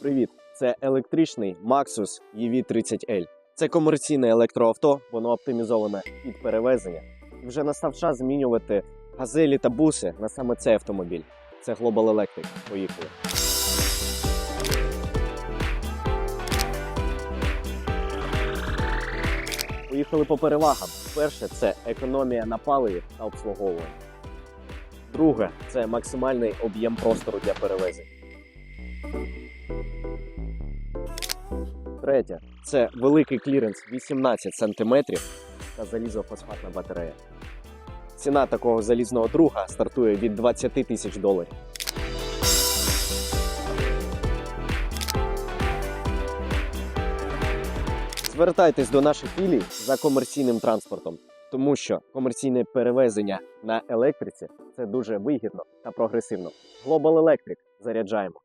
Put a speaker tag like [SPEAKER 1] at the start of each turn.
[SPEAKER 1] Привіт! Це електричний Maxus EV30L. Це комерційне електроавто, воно оптимізоване під перевезення. І вже настав час змінювати газелі та буси на саме цей автомобіль. Це Global Electric. Поїхали. Поїхали по перевагам. Перше це економія на паливі та обслуговуванні. Друге це максимальний об'єм простору для перевезень. Третє це великий кліренс 18 см та залізофосфатна батарея. Ціна такого залізного друга стартує від 20 тисяч доларів. Звертайтесь до наших філій за комерційним транспортом, тому що комерційне перевезення на електриці це дуже вигідно та прогресивно. Global Electric заряджаємо.